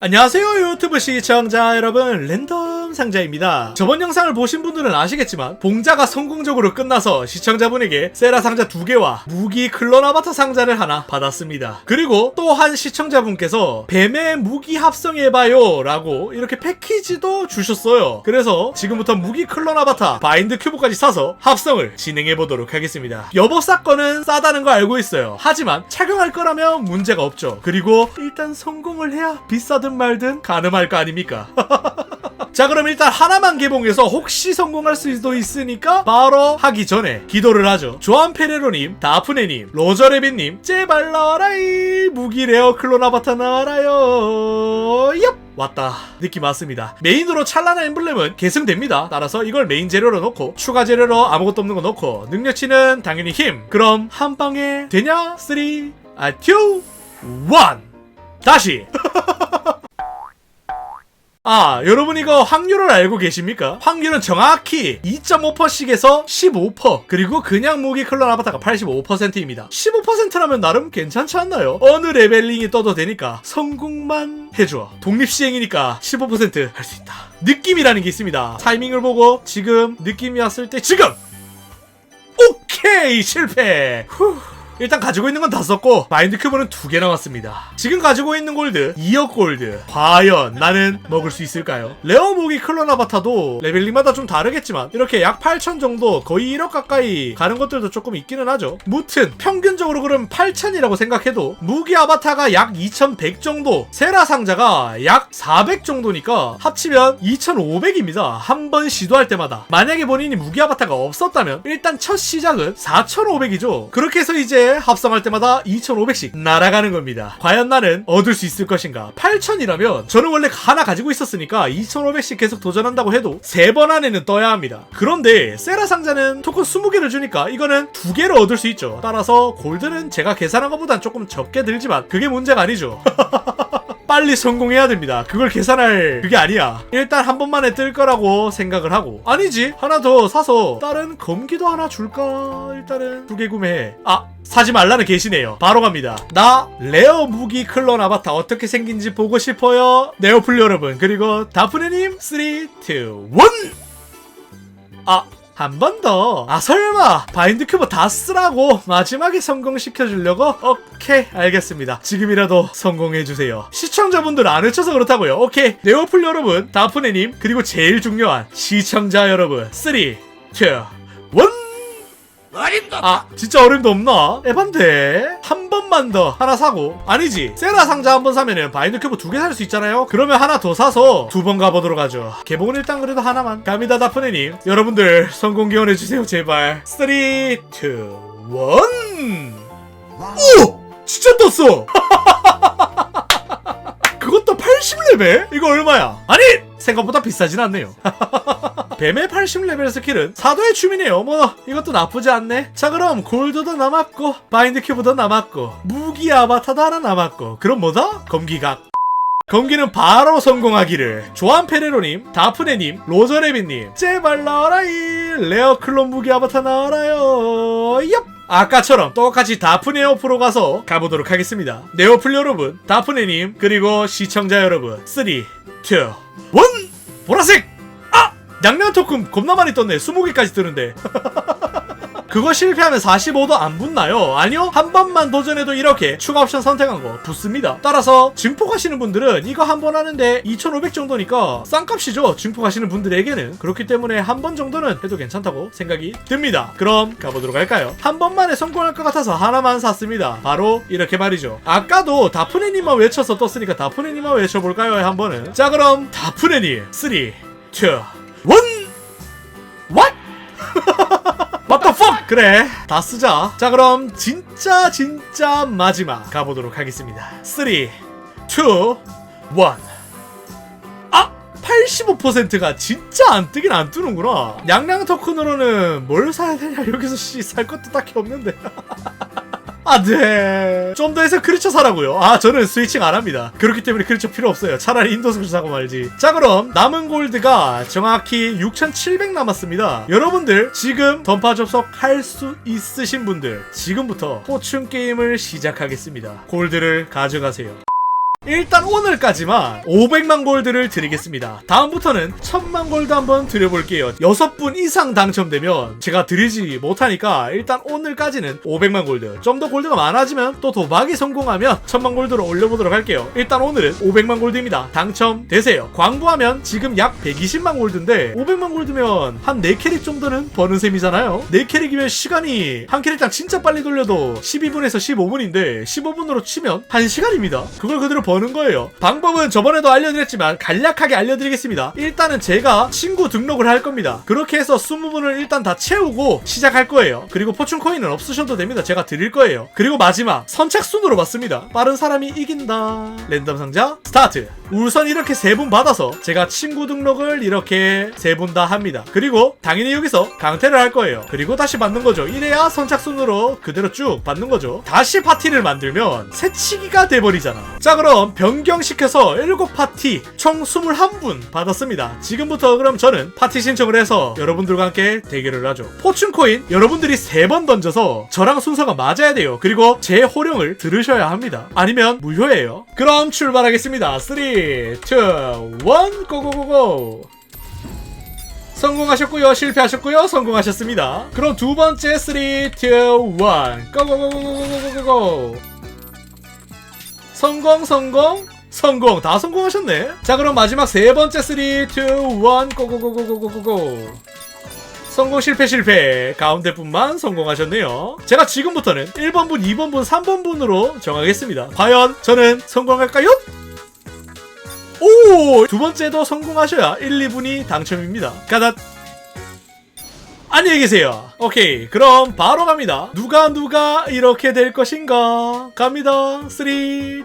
안녕하세요 유튜브 시청자 여러분. 랜덤 상자입니다. 저번 영상을 보신 분들은 아시겠지만 봉자가 성공적으로 끝나서 시청자분에게 세라 상자 두개와 무기 클론 아바타 상자를 하나 받았습니다. 그리고 또 한 시청자분께서 뱀의 무기 합성해봐요 라고 이렇게 패키지도 주셨어요. 그래서 지금부터 무기 클론 아바타 바인드 큐브까지 사서 합성을 진행해보도록 하겠습니다. 여보 사건은 싸다는 거 알고 있어요. 하지만 착용할 거라면 문제가 없죠. 그리고 일단 성공을 해야 비싸 든 말든 가늠할 거 아닙니까? 자 그럼 일단 하나만 개봉해서 혹시 성공할 수도 있으니까 바로 하기 전에 기도를 하죠. 조한 페레로님 다프네님 로저레비님 제발 나와라이! 무기 레어 클론 아바타 나와라요! 얍! 왔다. 느낌 왔습니다. 메인으로 찰나나 엠블렘은 계승됩니다. 따라서 이걸 메인 재료로 넣고 추가 재료로 아무것도 없는 거 넣고 능력치는 당연히 힘. 그럼 한 방에 되냐? 3 아, 2 1 다시 아, 여러분 이거 확률을 알고 계십니까? 확률은 정확히 2.5%씩에서 15%, 그리고 그냥 무기 클론 아바타가 85%입니다. 15%라면 나름 괜찮지 않나요? 어느 레벨링이 떠도 되니까 성공만 해줘. 독립시행이니까 15%할 수 있다. 느낌이라는 게 있습니다. 타이밍을 보고 지금 느낌이 왔을 때 지금! 오케이! 실패! 후. 일단 가지고 있는 건 다 썼고 마인드 큐브는 두 개 남았습니다. 지금 가지고 있는 골드 2억 골드. 과연 나는 먹을 수 있을까요? 레어 무기 클론 아바타도 레벨링마다 좀 다르겠지만 이렇게 약 8천 정도 거의 1억 가까이 가는 것들도 조금 있기는 하죠. 무튼 평균적으로 그럼 8천이라고 생각해도 무기 아바타가 약 2100 정도 세라 상자가 약 400 정도니까 합치면 2500입니다. 한 번 시도할 때마다 만약에 본인이 무기 아바타가 없었다면 일단 첫 시작은 4500이죠. 그렇게 해서 이제 합성할 때마다 2500씩 날아가는 겁니다. 과연 나는 얻을 수 있을 것인가? 8000이라면 저는 원래 하나 가지고 있었으니까 2500씩 계속 도전한다고 해도 세번 안에는 떠야 합니다. 그런데 세라 상자는 토큰 20개를 주니까 이거는 두 개를 얻을 수 있죠. 따라서 골드는 제가 계산한 것보단 조금 적게 들지만 그게 문제가 아니죠. 빨리 성공해야 됩니다. 그걸 계산할 그게 아니야. 일단 한 번만에 뜰 거라고 생각을 하고 아니지 하나 더 사서 다른 검기도 하나 줄까? 일단은 두 개 구매해. 아 사지 말라는 계시네요. 바로 갑니다. 나 레어 무기 클론 아바타 어떻게 생긴지 보고 싶어요. 네오플 여러분 그리고 다프네님 3, 2, 1 아, 한 번 더. 아, 설마. 바인드 큐브 다 쓰라고 마지막에 성공시켜주려고? 오케이, 알겠습니다. 지금이라도 성공해주세요. 시청자분들 안 외쳐서 그렇다고요. 오케이. 네오플 여러분, 다프네님, 그리고 제일 중요한 시청자 여러분. 3, 2, 1. 아, 진짜 어림도 없나? 에반데? 한 번만 더 하나 사고. 아니지. 세라 상자 한 번 사면은 바인드 큐브 두 개 살 수 있잖아요? 그러면 하나 더 사서 두 번 가보도록 하죠. 개봉은 일단 그래도 하나만. 감이다 다프네님. 여러분들 성공 기원해주세요, 제발. 3, 2, 1. 오! 진짜 떴어! 그것도 80레벨? 이거 얼마야? 아니! 생각보다 비싸진 않네요. 뱀의 80레벨 스킬은 사도의 춤이네요. 뭐 이것도 나쁘지 않네. 자 그럼 골드도 남았고 바인드 큐브도 남았고 무기 아바타도 하나 남았고 그럼 뭐다? 검기각. 검기는 바로 성공하기를 조한 페레로님, 다프네님, 로저레비님 제발 나와라 이 레어 클론 무기 아바타 나와라요 얍 아까처럼 똑같이 다프네 오 프로 가서 가보도록 하겠습니다 네오플 여러분, 다프네님 그리고 시청자 여러분 3, 2, 1 보라색! 아! 양면 토큰 겁나 많이 떴네. 20개까지 뜨는데. 그거 실패하면 45도 안 붙나요? 아니요? 한 번만 도전해도 이렇게 추가 옵션 선택한 거 붙습니다. 따라서 증폭하시는 분들은 이거 한 번 하는데 2500 정도니까 싼 값이죠. 증폭하시는 분들에게는. 그렇기 때문에 한 번 정도는 해도 괜찮다고 생각이 듭니다. 그럼 가보도록 할까요? 한 번만에 성공할 것 같아서 하나만 샀습니다. 바로 이렇게 말이죠. 아까도 다프네님만 외쳐서 떴으니까 다프네님만 외쳐볼까요? 한 번은. 자 그럼 다프네님. 3 2 1 What? What the fuck? 그래 다 쓰자 자 그럼 진짜 진짜 마지막 가보도록 하겠습니다 3 2 1 아! 85%가 진짜 안 뜨긴 안 뜨는구나 양양 토큰으로는 뭘 사야 되냐 여기서 씨 살 것도 딱히 없는데 안돼 좀 더 해서 크리처 사라고요. 아 저는 스위칭 안 합니다. 그렇기 때문에 크리처 필요 없어요. 차라리 인도스를 사고 말지. 자 그럼 남은 골드가 정확히 6700 남았습니다. 여러분들 지금 던파 접속할 수 있으신 분들 지금부터 포춘 게임을 시작하겠습니다. 골드를 가져가세요 일단 오늘까지만 500만 골드를 드리겠습니다. 다음부터는 1000만 골드 한번 드려볼게요. 6분 이상 당첨되면 제가 드리지 못하니까 일단 오늘까지는 500만 골드. 좀 더 골드가 많아지면 또 도박이 성공하면 1000만 골드로 올려보도록 할게요. 일단 오늘은 500만 골드입니다. 당첨되세요. 광고하면 지금 약 120만 골드인데 500만 골드면 한 4캐릭 정도는 버는 셈이잖아요. 4캐릭이면 시간이 한 캐릭당 진짜 빨리 돌려도 12분에서 15분인데 15분으로 치면 1시간입니다. 그걸 그대로 버는 거예요. 방법은 저번에도 알려드렸지만 간략하게 알려드리겠습니다. 일단은 제가 친구 등록을 할 겁니다. 그렇게 해서 20분을 일단 다 채우고 시작할 거예요. 그리고 포춘 코인은 없으셔도 됩니다. 제가 드릴 거예요. 그리고 마지막 선착순으로 받습니다. 빠른 사람이 이긴다. 랜덤 상자 스타트. 우선 이렇게 세 분 받아서 제가 친구 등록을 이렇게 세 분 다 합니다. 그리고 당연히 여기서 강퇴를 할 거예요. 그리고 다시 받는 거죠. 이래야 선착순으로 그대로 쭉 받는 거죠. 다시 파티를 만들면 새치기가 돼버리잖아. 자 그럼 변경시켜서 7파티 총 21분 받았습니다. 지금부터 그럼 저는 파티 신청을 해서 여러분들과 함께 대결을 하죠. 포춘코인 여러분들이 세번 던져서 저랑 순서가 맞아야 돼요. 그리고 제 호령을 들으셔야 합니다. 아니면 무효예요. 그럼 출발하겠습니다. 3, 2, 1, 고고고고! 성공하셨고요 실패하셨고요 성공하셨습니다 그럼 두 번째 3, 2, 1 고고고고고고고고 성공 성공 성공 다 성공하셨네 자 그럼 마지막 세 번째 3, 2, 1 고고고고고고고고 성공 실패 실패 가운데 분만 성공하셨네요 제가 지금부터는 1번분 2번분 3번분으로 정하겠습니다 과연 저는 성공할까요? 오! 두 번째도 성공하셔야 1, 2분이 당첨입니다. 가다. 안녕히 계세요. 오케이. 그럼 바로 갑니다. 누가 누가 이렇게 될 것인가? 갑니다. 3, 2,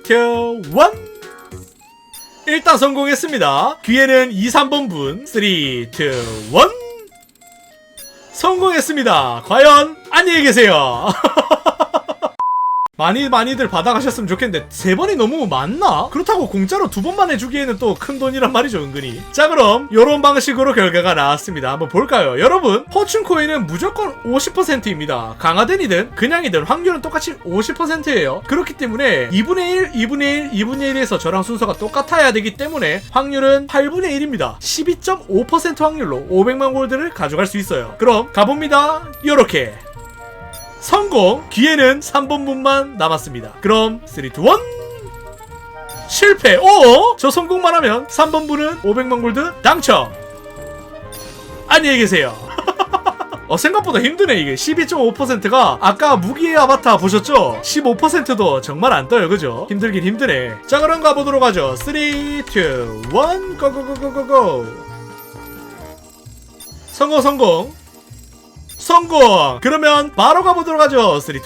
1. 일단 성공했습니다. 뒤에는 2, 3번 분. 3, 2, 1. 성공했습니다. 과연 안녕히 계세요. 많이 많이들 받아가셨으면 좋겠는데 세 번이 너무 많나? 그렇다고 공짜로 두 번만 해주기에는 또 큰 돈이란 말이죠 은근히. 자 그럼 요런 방식으로 결과가 나왔습니다. 한번 볼까요? 여러분 포춘 코인은 무조건 50%입니다. 강화된이든 그냥이든 확률은 똑같이 50%예요. 그렇기 때문에 2분의 1 2분의 1 2분의 1에서 저랑 순서가 똑같아야 되기 때문에 확률은 8분의 1입니다. 12.5% 확률로 500만 골드를 가져갈 수 있어요. 그럼 가봅니다. 요렇게 성공! 기회는 3번 분만 남았습니다. 그럼 3, 2, 1 실패! 오! 저 성공만 하면 3번 분은 500만 골드 당첨! 안녕히 계세요. 어, 생각보다 힘드네, 이게. 12.5%가 아까 무기의 아바타 보셨죠? 15%도 정말 안 떠요, 그죠? 힘들긴 힘드네. 자, 그럼 가보도록 하죠. 3, 2, 1, 고고고고고고! 성공, 성공. 성공! 그러면 바로 가보도록 하죠. 3, 2, 1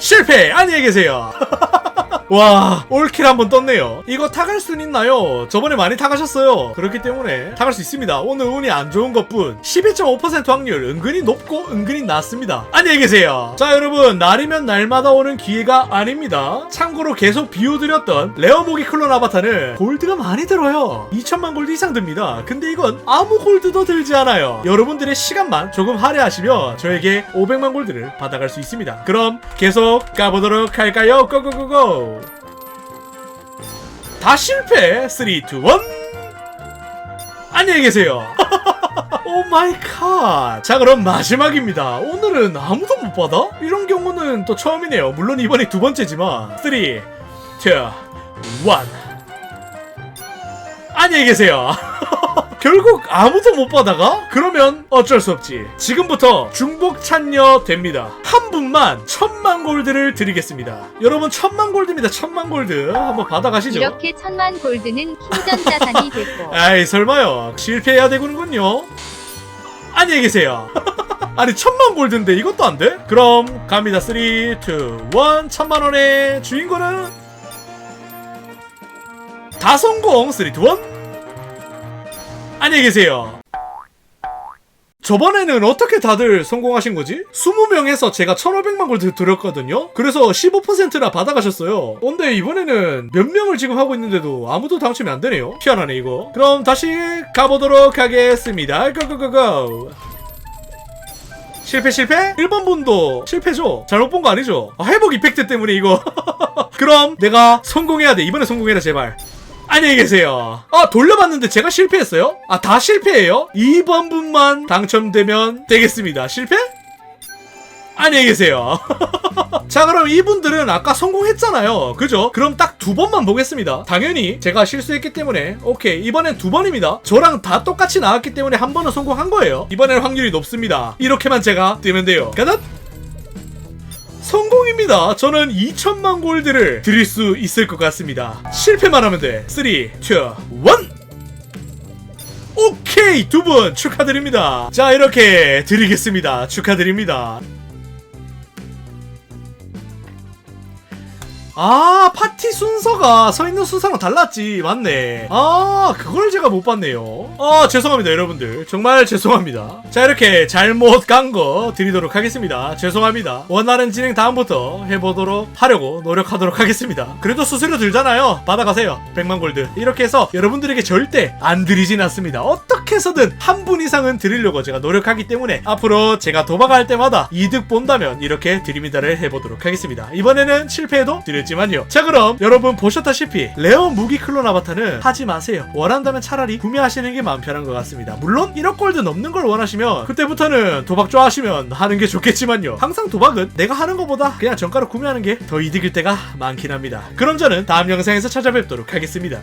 실패! 안녕히 계세요. 와, 올킬 한번 떴네요. 이거 타갈 순 있나요? 저번에 많이 타가셨어요. 그렇기 때문에 타갈 수 있습니다. 오늘 운이 안 좋은 것 뿐. 11.5% 확률 은근히 높고 은근히 낮습니다. 안녕히 계세요. 자, 여러분, 날이면 날마다 오는 기회가 아닙니다. 참고로 계속 비워드렸던 레어모기 클론 아바타는 골드가 많이 들어요. 2천만 골드 이상 듭니다. 근데 이건 아무 골드도 들지 않아요. 여러분들의 시간만 조금 할애하시면 저에게 500만 골드를 받아갈 수 있습니다. 그럼 계속 가보도록 할까요? 고고고고! 다 실패! 3, 2, 1 안녕히 계세요. 오 마이 갓. 자, 그럼 마지막입니다. 오늘은 아무도 못 받아? 이런 경우는 또 처음이네요. 물론 이번이 두 번째지만. 3, 2, 1 안녕히 계세요. 결국 아무도 못 받아가? 그러면 어쩔 수 없지. 지금부터 중복 찬여 됩니다. 한 분만 천만 골드를 드리겠습니다. 여러분 천만 골드입니다. 천만 골드 한번 받아가시죠. 이렇게 천만 골드는 킹전 자산이 되고 아이 설마요. 실패해야 되군요. 안녕히 계세요. 아니 천만 골드인데 이것도 안 돼? 그럼 갑니다. 3, 2, 1 천만 원의 주인공은 다 성공. 3, 2, 1 안녕히 계세요. 저번에는 어떻게 다들 성공하신 거지? 20명에서 제가 1500만 골드 드렸거든요? 그래서 15%나 받아가셨어요. 근데 이번에는 몇 명을 지금 하고 있는데도 아무도 당첨이 안 되네요. 희한하네, 이거. 그럼 다시 가보도록 하겠습니다. 고고고고. 실패, 실패? 1번 분도 실패죠? 잘못 본 거 아니죠? 아, 회복 이펙트 때문에 이거. 그럼 내가 성공해야 돼 이번에 성공해라 제발 안녕히 계세요. 아 돌려봤는데 제가 실패했어요? 아 다 실패해요? 2번 분만 당첨되면 되겠습니다. 실패? 안녕히 계세요. 자 그럼 이분들은 아까 성공했잖아요. 그죠? 그럼 딱 두 번만 보겠습니다. 당연히 제가 실수했기 때문에. 오케이 이번엔 두 번입니다. 저랑 다 똑같이 나왔기 때문에 한 번은 성공한 거예요. 이번엔 확률이 높습니다. 이렇게만 제가 뜨면 돼요. 가자 성공입니다. 저는 2천만 골드를 드릴 수 있을 것 같습니다. 실패만 하면 돼. 3, 2, 1 오케이 두 분 축하드립니다. 자 이렇게 드리겠습니다. 축하드립니다 아 파티 순서가 서 있는 순서랑 달랐지. 맞네. 아 그걸 제가 못 봤네요. 아 죄송합니다 여러분들. 정말 죄송합니다. 자 이렇게 잘못 간 거 드리도록 하겠습니다. 죄송합니다. 원하는 진행 다음부터 해보도록 하려고 노력하도록 하겠습니다. 그래도 수수료 들잖아요. 받아가세요. 100만 골드. 이렇게 해서 여러분들에게 절대 안 드리진 않습니다. 어떻게 해서든 한 분 이상은 드리려고 제가 노력하기 때문에 앞으로 제가 도박할 때마다 이득 본다면 이렇게 드림이다를 해보도록 하겠습니다. 이번에는 실패해도 드 렸지만요. 자 그럼 여러분 보셨다시피 레어 무기 클론 아바타는 하지 마세요. 원한다면 차라리 구매하시는 게 마음 편한 것 같습니다. 물론 1억 골드 넘는 걸 원하시면 그때부터는 도박 좋아하시면 하는 게 좋겠지만요. 항상 도박은 내가 하는 것보다 그냥 정가로 구매하는 게 더 이득일 때가 많긴 합니다. 그럼 저는 다음 영상에서 찾아뵙도록 하겠습니다